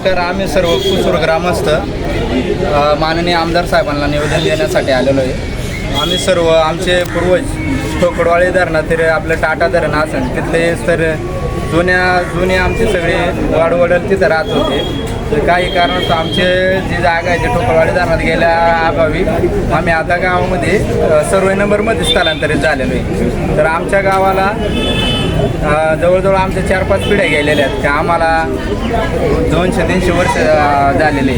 नमस्कार आम्ही सर्व कुसूर ग्रामस्थ माननीय आमदार साहेबांना निवेदन देण्यासाठी आलेलो आहे. आम्ही सर्व आमचे पूर्वज ठोकडवाळे धरणात तर आपलं टाटा धरण असेल तिथले तर जुन्या जुने आमचे सगळे वाडवडल तिथं राहत होते. तर काही कारण आमचे जी जागा आहे ते ठोकळवाडी धरणात गेल्या अभावी आम्ही आता गावामध्ये सर्वे नंबरमध्ये स्थलांतरित झालेलो आहे. तर आमच्या गावाला जवळजवळ आमच्या चार पाच पिढ्या गेलेल्या आहेत. त्या आम्हाला दोनशे तीनशे वर्ष झालेले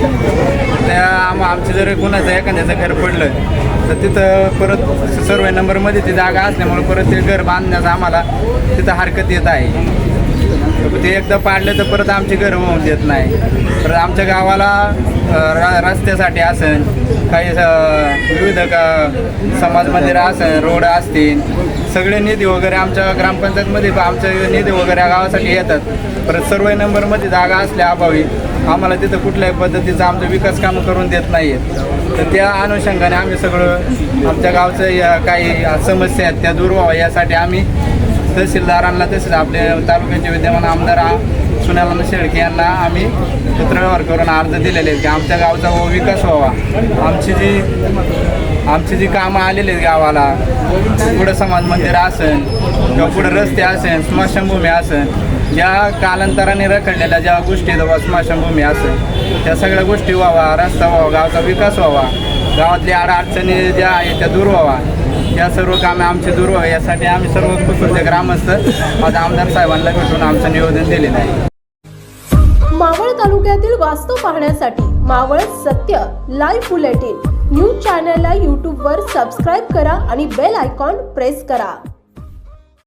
त्या आम आमचं जर कुणाचं एखाद्याचं घर पडलं तर तिथं परत सर्व नंबरमध्ये ती जागा असल्यामुळे परत ते घर बांधण्याचं आम्हाला तिथं हरकत येत आहे. ते एकदा पाडलं तर परत आमची घरं होऊन देत नाही. तर आमच्या गावाला रा रस्त्यासाठी असेल काही विविध का समाज मंदिरं असेल रोड असतील सगळे निधी वगैरे आमच्या ग्रामपंचायतमध्ये आमचे निधी वगैरे गावासाठी येतात. परत सर्व नंबरमध्ये जागा असल्या अभावी आम्हाला तिथं कुठल्याही पद्धतीचं आमचं विकास कामं करून देत नाही आहेत तर त्या अनुषंगाने आम्ही सगळं आमच्या गावचं या काही समस्या आहेत त्या दूर व्हाव्या यासाठी आम्ही तहसीलदारांना तसेच आपले तालुक्याचे विद्यमान आमदार आ- शेळके यांना आम्ही पत्रव्यवहार करून अर्ज दिलेले आहेत की आमच्या गावचा व विकास व्हावा. आमची जी आमची जी कामं आलेली आहेत गावाला पुढं समाज मंदिर असेल किंवा पुढं रस्ते असेल स्मशानभूमी असेल ज्या कालांतराने रखडलेल्या ज्या गोष्टी आहेत बाबा स्मशानभूमी असेल त्या सगळ्या गोष्टी व्हावा रस्ता व्हावा गावचा विकास व्हावा. गावातल्या अडचणी ज्या आहेत त्या दूर व्हावा. या सर्व कामे आमचे दूर यासाठी आम्ही सर्व कुसुरचे ग्रामस्थ माझ्या आमदार साहेबांना भेटून आमचं निवेदन दिलेलं आहे. मावळ तालुक्यातील वास्तव पाहण्यासाठी मावळ सत्य लाईव्ह बुलेटिन न्यूज चॅनलला यूट्यूबवर सबस्क्राईब करा आणि बेल आयकॉन प्रेस करा.